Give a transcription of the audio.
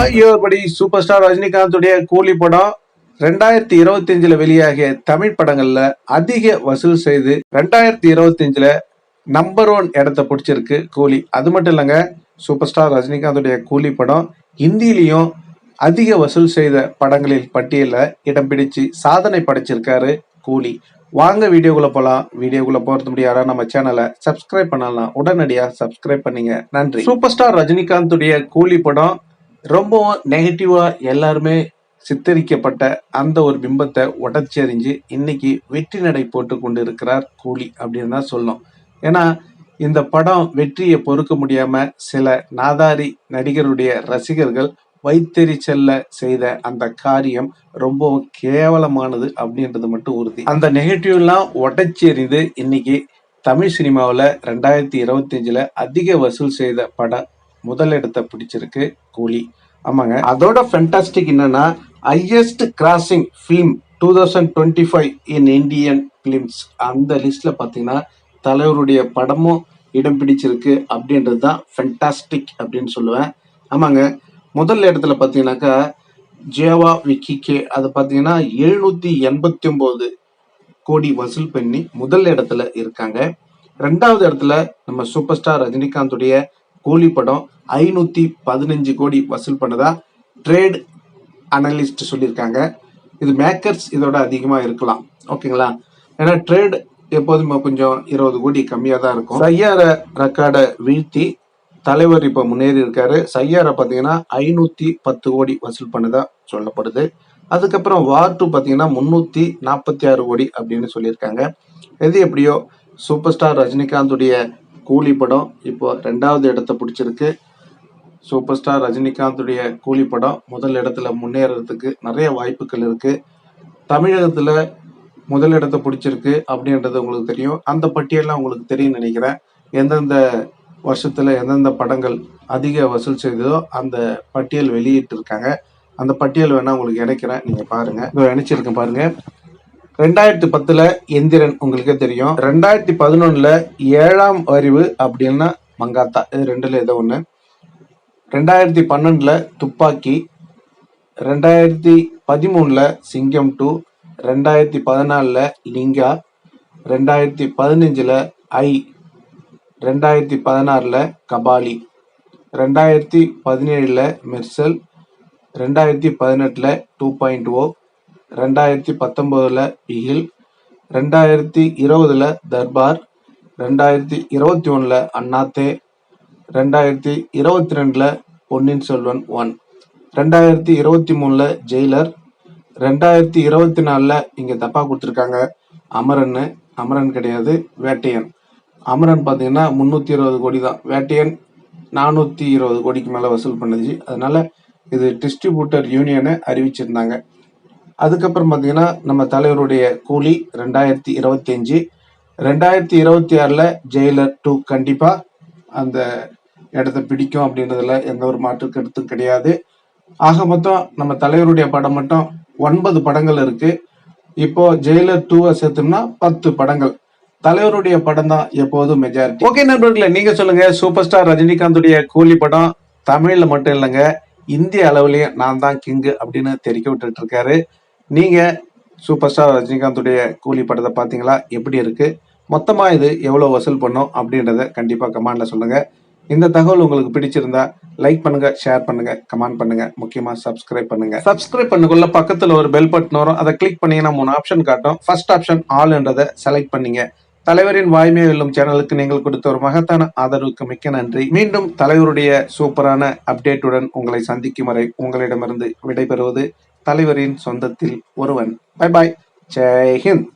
ஆகியோர்படி super star ரஜினிகாந்துடைய கூலி படம் ரெண்டாயிரத்தி இருபத்தி அஞ்சுல வெளியாகிய தமிழ் படங்கள்ல அதிக வசூல் செய்து ரெண்டாயிரத்தி இருபத்தி அஞ்சுல நம்பர் ஒன் இடத்த பிடிச்சிருக்கு கூலி. அது மட்டும் இல்லைங்க சூப்பர் ஸ்டார் ரஜினிகாந்துடைய கூலி படம் ஹிந்திலையும் அதிக வசூல் செய்த படங்களில் பட்டியலில் இடம் பிடிச்சு சாதனை படைச்சிருக்காரு கூலி. வாங்க வீடியோக்குள்ள போகலாம் வீடியோக்குள்ள போறது முடியாதா நம்ம சேனலை சப்ஸ்கிரைப் பண்ணலாம் உடனடியாக சப்ஸ்கிரைப் பண்ணீங்க. நன்றி. சூப்பர் ஸ்டார் ரஜினிகாந்துடைய கூலி படம் ரொம்பவும் நெகட்டிவா எல்லாருமே சித்தரிக்கப்பட்ட அந்த ஒரு பிம்பத்தை உடச்சி அறிஞ்சு இன்னைக்கு வெற்றி நடை போட்டு கொண்டு இருக்கிறார் கூலி அப்படின்னு தான் சொல்லணும். ஏன்னா இந்த படம் வெற்றியை பொறுக்க முடியாம சில நாதாரி நடிகருடைய ரசிகர்கள் வைத்தெரிச்சல்ல செய்த அந்த காரியம் ரொம்பவும் கேவலமானது அப்படின்றது மட்டும் உறுதி. அந்த நெகட்டிவ் எல்லாம் உடைச்சி எறிந்து இன்னைக்கு தமிழ் சினிமாவில் ரெண்டாயிரத்தி இருபத்தஞ்சில் அதிக வசூல் செய்த படம் முதல் இடத்தை பிடிச்சிருக்கு கூலி. ஆமாங்க. அதோட ஃபென்டாஸ்டிக் என்னன்னா highest grossing film two thousand twenty five in Indian films அந்த லிஸ்ட்ல பார்த்தீங்கன்னா தலைவருடைய படமும் இடம் பிடிச்சிருக்கு அப்படின்றது தான் ஃபென்டாஸ்டிக் அப்படின்னு சொல்லுவேன். ஆமாங்க. முதல் இடத்துல பார்த்தீங்கன்னாக்கா ஜேவா விக்கிகே அது பார்த்தீங்கன்னா எழுநூற்றி எண்பத்தி ஒம்பது கோடி வசூல் பண்ணி முதல் இடத்துல இருக்காங்க. ரெண்டாவது இடத்துல நம்ம சூப்பர் ஸ்டார் ரஜினிகாந்துடைய கூலி படம் ஐநூத்தி பதினஞ்சு கோடி வசூல் பண்ணதா? ட்ரேட் அனலிஸ்ட் சொல்லியிருக்காங்க. இது மேக்கர்ஸ் இதோட அதிகமாக இருக்கலாம். ஓகேங்களா ஏன்னா ட்ரேட் எப்போதுமே கொஞ்சம் இருபது கோடி கம்மியாக தான் இருக்கும். சையார ரெக்கார்டை வீழ்த்தி தலைவர் இப்போ முன்னேறி இருக்காரு. சையாரை பார்த்தீங்கன்னா ஐநூற்றி பத்து கோடி வசூல் பண்ணதா சொல்லப்படுது. அதுக்கப்புறம் வார் டூ பார்த்தீங்கன்னா முந்நூற்றி நாற்பத்தி ஆறு கோடி அப்படின்னு சொல்லியிருக்காங்க. எது எப்படியோ சூப்பர் ஸ்டார் ரஜினிகாந்துடைய கூலி படம் இப்போ ரெண்டாவது இடத்த பிடிச்சிருக்கு. சூப்பர் ஸ்டார் ரஜினிகாந்துடைய கூலி படம் முதல் இடத்துல முன்னேறதுக்கு நிறைய வாய்ப்புகள் இருக்கு. தமிழகத்தில் முதல் இடத்த பிடிச்சிருக்கு அப்படின்றது உங்களுக்கு தெரியும். அந்த பட்டியலாம் உங்களுக்கு தெரியும் நினைக்கிறேன். எந்தெந்த வருஷத்தில் எந்தெந்த படங்கள் அதிக வசூல் செய்ததோ அந்த பட்டியல் வெளியிட்டிருக்காங்க. அந்த பட்டியல் வேணால் உங்களுக்கு இணைக்கிறேன். நீங்கள் பாருங்கள் இதோ இணைச்சிருக்கேன் பாருங்கள் ரெண்டாயிரத்தி பத்துல எந்திரன் உங்களுக்கே தெரியும். ரெண்டாயிரத்தி பதினொன்னுல ஏழாம் அறிவு அப்படின்னா மங்காத்தா. இது ரெண்டுல ஏதோ ஒண்ணு. ரெண்டாயிரத்தி பன்னெண்டுல துப்பாக்கி. ரெண்டாயிரத்தி பதிமூணுல சிங்கம் டூ. ரெண்டாயிரத்தி பதினாலுல லிங்கா. ரெண்டாயிரத்தி பதினஞ்சுல ஐ. ரெண்டாயிரத்தி பதினாறுல கபாலி. ரெண்டாயிரத்தி பதினேழுல மெர்சல். ரெண்டாயிரத்தி பதினெட்டுல டூ பாயிண்ட் ஓ. ரெண்டாயிரத்தி பத்தொம்போதில் பிகில் ரெண்டாயிரத்தி இருபதில் தர்பார் ரெண்டாயிரத்தி இருபத்தி ஒன்றில் அண்ணாத்தே ரெண்டாயிரத்தி இருபத்தி ரெண்டில் பொன்னியின் செல்வன் ஒன் ரெண்டாயிரத்தி இருபத்தி மூணில் ஜெயிலர் ரெண்டாயிரத்தி இருபத்தி நாலில் இங்கே தப்பாக கொடுத்துருக்காங்க அமரன் அமரன் கிடையாது வேட்டையன். அமரன் பார்த்தீங்கன்னா முந்நூற்றி இருபது கோடி தான் வேட்டையன் நானூற்றி இருபது கோடிக்கு மேலே வசூல் பண்ணுச்சு. அதனால் இது டிஸ்ட்ரிபியூட்டர் யூனியனை அறிவிச்சிருந்தாங்க. அதுக்கப்புறம் பார்த்தீங்கன்னா நம்ம தலைவருடைய கூலி ரெண்டாயிரத்தி இருபத்தி அஞ்சு. ரெண்டாயிரத்தி இருபத்தி ஆறில் ஜெயிலர் டூ கண்டிப்பாக அந்த இடத்த பிடிக்கும் அப்படின்றதுல எந்த ஒரு மாற்று கருத்தும் கிடையாது. ஆக மொத்தம் நம்ம தலைவருடைய படம் மட்டும் ஒன்பது படங்கள் இருக்கு. இப்போ ஜெயிலர் டூவை சேர்த்தோம்னா பத்து படங்கள். தலைவருடைய படம் தான் எப்போதும் மெஜாரிட்டி ஓகே நண்பர்களே நீங்க சொல்லுங்க. சூப்பர் ஸ்டார் ரஜினிகாந்துடைய கூலி படம் தமிழ்ல மட்டும் இல்லைங்க. இந்திய அளவுலயும் நான் தான் கிங்கு அப்படின்னு தெரிவிக்க விட்டுட்டு இருக்காரு. நீங்க சூப்பர் ஸ்டார் ரஜினிகாந்துடைய கூலி படத்தை பாத்தீங்களா எப்படி இருக்கு? மொத்தமா இது எவ்வளவு வசூல் பண்ணும் அப்படின்றத கண்டிப்பா கமெண்ட்ல சொல்லுங்க. இந்த தகவல் உங்களுக்கு பிடிச்சிருந்தா லைக் பண்ணுங்க ஷேர் பண்ணுங்க கமெண்ட் பண்ணுங்க. முக்கியமா சப்ஸ்கிரைப் பண்ணுங்க. சப்ஸ்கிரைப் பண்ணுக்குள்ள பக்கத்துல ஒரு பெல் பட்டன் வரும். அதை கிளிக் பண்ணீங்கன்னா மூணு ஆப்ஷன் காட்டும். ஃபர்ஸ்ட் ஆப்ஷன் ஆல்ன்றதை செலக்ட் பண்ணீங்க. தலைவரின் வாய்மை வெல்லும் சேனலுக்கு நீங்கள் கொடுத்த ஒரு மகத்தான ஆதரவுக்கு மிக்க நன்றி. மீண்டும் தலைவருடைய சூப்பரான அப்டேட்டுடன் உங்களை சந்திக்கும் வரை உங்களிடமிருந்து விடைபெறுவது தலைவரின் சொந்தத்தில் ஒருவன். பை பாய் ஜெய் ஹிந்த்.